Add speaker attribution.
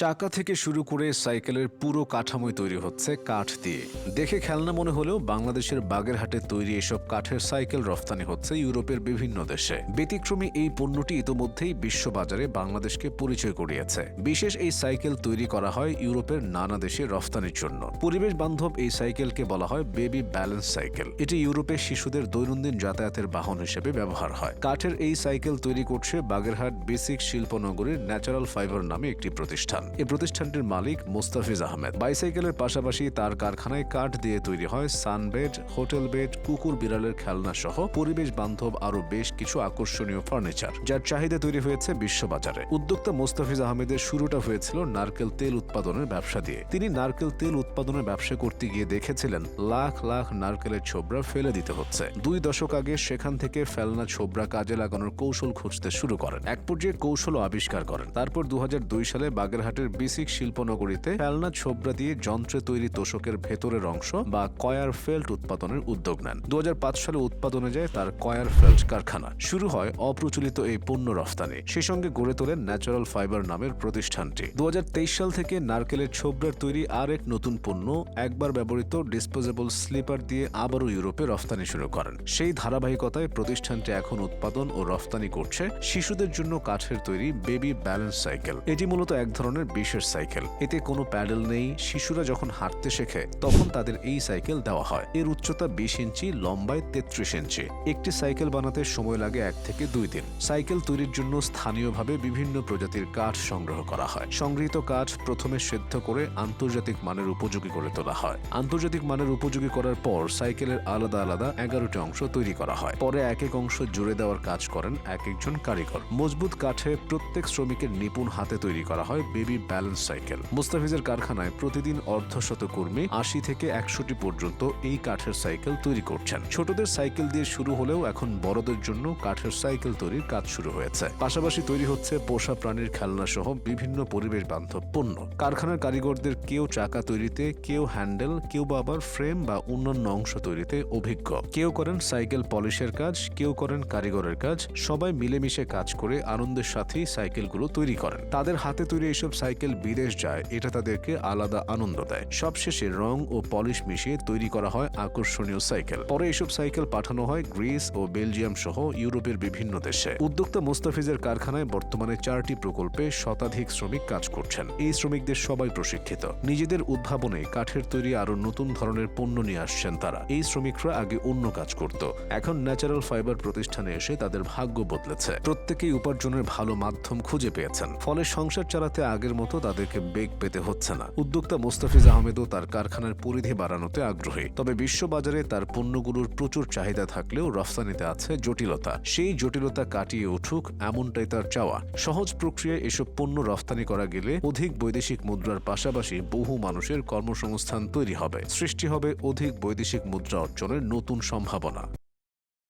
Speaker 1: চাকা থেকে শুরু করে সাইকেলের পুরো কাঠামোই তৈরি হচ্ছে কাঠ দিয়ে। দেখে খেলনা মনে হলেও বাংলাদেশের বাগেরহাটে তৈরি এসব কাঠের সাইকেল রফতানি হচ্ছে ইউরোপের বিভিন্ন দেশে। ব্যতিক্রমী এই পণ্যটি ইতোমধ্যেই বিশ্ববাজারে বাংলাদেশকে পরিচয় করিয়েছে। বিশেষ এই সাইকেল তৈরি করা হয় ইউরোপের নানা দেশে রফতানির জন্য। পরিবেশ বান্ধব এই সাইকেলকে বলা হয় বেবি ব্যালেন্স সাইকেল। এটি ইউরোপের শিশুদের দৈনন্দিন যাতায়াতের বাহন হিসেবে ব্যবহার হয়। কাঠের এই সাইকেল তৈরি করছে বাগেরহাট বেসিক শিল্পনগরীর ন্যাচারাল ফাইবার নামে একটি প্রতিষ্ঠান। এই প্রতিষ্ঠানটির মালিক মোস্তাফিজ আহমেদ। বাইসাইকেলের পাশাপাশি তার কারখানায় কাঠ দিয়ে তৈরি হয় সানবেড হোটেল বেড, কুকুর বিড়ালের খেলনা সহ পরিবেশ বান্ধব আরও বেশ কিছু আকর্ষণীয় ফার্নিচার, যার চাহিদা তৈরি হয়েছে বিশ্ববাজারে। উদ্যোক্তা মোস্তাফিজ আহমেদের শুরুটা হয়েছিল নারকেল তেল উৎপাদনের ব্যবসা দিয়ে। তিনি নারকেল তেল উৎপাদনের ব্যবসা করতে গিয়ে দেখেছিলেন, লাখ লাখ নারকেলের ছোবরা ফেলে দিতে হচ্ছে। দুই দশক আগে সেখান থেকে ফেলনা ছোবরা কাজে লাগানোর কৌশল খুঁজতে শুরু করেন। এক পর্যায়ে কৌশল আবিষ্কার করেন। তারপর দু হাজার দুই সালে বাগেরহাটের বিসিক শিল্পনগরীতে ফেলনা ছোবরা দিয়ে যন্ত্রে তৈরি তোষকের ভেতরের অংশ বা কয়ার ফেল্ট উৎপাদনের উদ্যোগ নেন। দু সালে উৎপাদনে যায় তার কয়ার ফেল্ট কারখানা। শুরু হয় অপ্রচলিত এই পণ্য রফতানি। সে সঙ্গে গড়ে তোলেন ন্যাচারাল ফাইবার নামের প্রতিষ্ঠানটি। দু সাল থেকে নারকেলের ছোবরার তৈরি আর এক নতুন পণ্য, একবার ব্যবহৃত ডিসপোজেবল স্লিপার দিয়ে আবারও ইউরোপে রফতানি শুরু করেন। সেই ধারাবাহিকতায় প্রতিষ্ঠানটি এখন উৎপাদন ও রফতানি করছে শিশুদের জন্য কাঠের তৈরি বেবি ব্যালেন্স সাইকেল। এটি মূলত এক ধরনের বিশেষ সাইকেল। এতে কোনো প্যাডেল নেই, শিশুরা যখন হাঁটতে শেখে, তখন তাদের এই সাইকেল দেওয়া হয়। এর উচ্চতা বিশ ইঞ্চি, লম্বায় তেত্রিশ ইঞ্চি। একটি সাইকেল বানাতে সময় লাগে এক থেকে দুই দিন। সাইকেল তৈরির জন্য স্থানীয়ভাবে বিভিন্ন প্রজাতির কাঠ সংগ্রহ করা হয়। সংগৃহীত কাঠ প্রথমে সেদ্ধ করে আন্তর্জাতিক মানের উপযোগী করে তোলা হয়। আন্তর্জাতিক মানের উপযোগী করার পর সাইকেলের আলাদা আলাদা এগারোটি অংশ তৈরি করা হয়। পরে এক এক অংশ জুড়ে দেওয়ার কাজ করেন এক একজন কারিগর। মজবুত কাঠে প্রত্যেক শ্রমিকের নিপুণ হাতে তৈরি করা হয় বেবি ব্যালেন্স সাইকেল মুস্তাফিজের কারখানায় প্রতিদিন অর্ধশত কর্মী আশি থেকে একশোটি পর্যন্ত এই কাঠের সাইকেল তৈরি করছেন। ছোটদের সাইকেল দিয়ে শুরু হলেও এখন বড়দের জন্য কাঠের সাইকেল তৈরির কাজ শুরু হয়েছে। পাশাপাশি তৈরি হচ্ছে পোষা প্রাণীর খেলনা সহ বিভিন্ন পরিবেশ বান্ধব পণ্য। কারখানার কারিগরদের কেউ চাকা তৈরিতে, কেউ হ্যান্ডেল, কেউ বা আবার ফ্রেম বা অন্যান্য অংশ তৈরিতে অভিজ্ঞ। কেউ করেন সাইকেল পলিশের কাজ, কেউ করেন কারিগরের কাজ। সবাই মিলেমিশে কাজ করে আনন্দের সাথেই সাইকেলগুলো তৈরি করেন। তাদের হাতে তৈরি এসব সাইকেল বিদেশ যায়, এটা তাদেরকে আলাদা আনন্দ দেয়। সবশেষে রং ও পলিশ মিশিয়ে তৈরি করা হয় আকর্ষণীয় সাইকেল। পরে এসব সাইকেল পাঠানো হয় গ্রিস ও বেলজিয়াম সহ ইউরোপের বিভিন্ন দেশে। উদ্যোক্তা মোস্তাফিজের কারখানায় বর্তমানে চারটি প্রকল্পে শতাধিক শ্রমিক কাজ করছেন। এই শ্রমিকদের সবাই প্রশিক্ষিত। নিজেদের উদ্ভাবনে কাঠের তৈরি আরও নতুন ধরনের পণ্য নিয়ে আসছেন তারা। এই শ্রমিকরা আগে অন্য কাজ করত। এখন ন্যাচারাল ফাইবার প্রতিষ্ঠানে এসে তাদের ভাগ্য বদলেছে। প্রত্যেকেই উপার্জনের ভালো মাধ্যম খুঁজে পেয়েছেন। ফলে সংসার চালাতে আগের মতো তাদেরকে বেগ পেতে হচ্ছে না। উদ্যোক্তা মোস্তাফিজ আহমেদও তার কারখানার পরিধি বাড়ানোতে আগ্রহী। তবে বিশ্ববাজারে তার পণ্যগুলোর প্রচুর চাহিদা থাকলেও রফতানিতে আছে জটিলতা। সেই জটিলতা কাটিয়ে উঠুক এমনটাই তার চাওয়া। সহজ প্রক্রিয়ায় এসব পণ্য রফতানি করা গেলে অধিক বৈদেশিক মুদ্রার পাশাপাশি বহু মানুষের কর্মসংস্থান তৈরি হবে। সৃষ্টি হবে অধিক বৈদেশিক মুদ্রা অর্জনের নতুন সম্ভাবনা।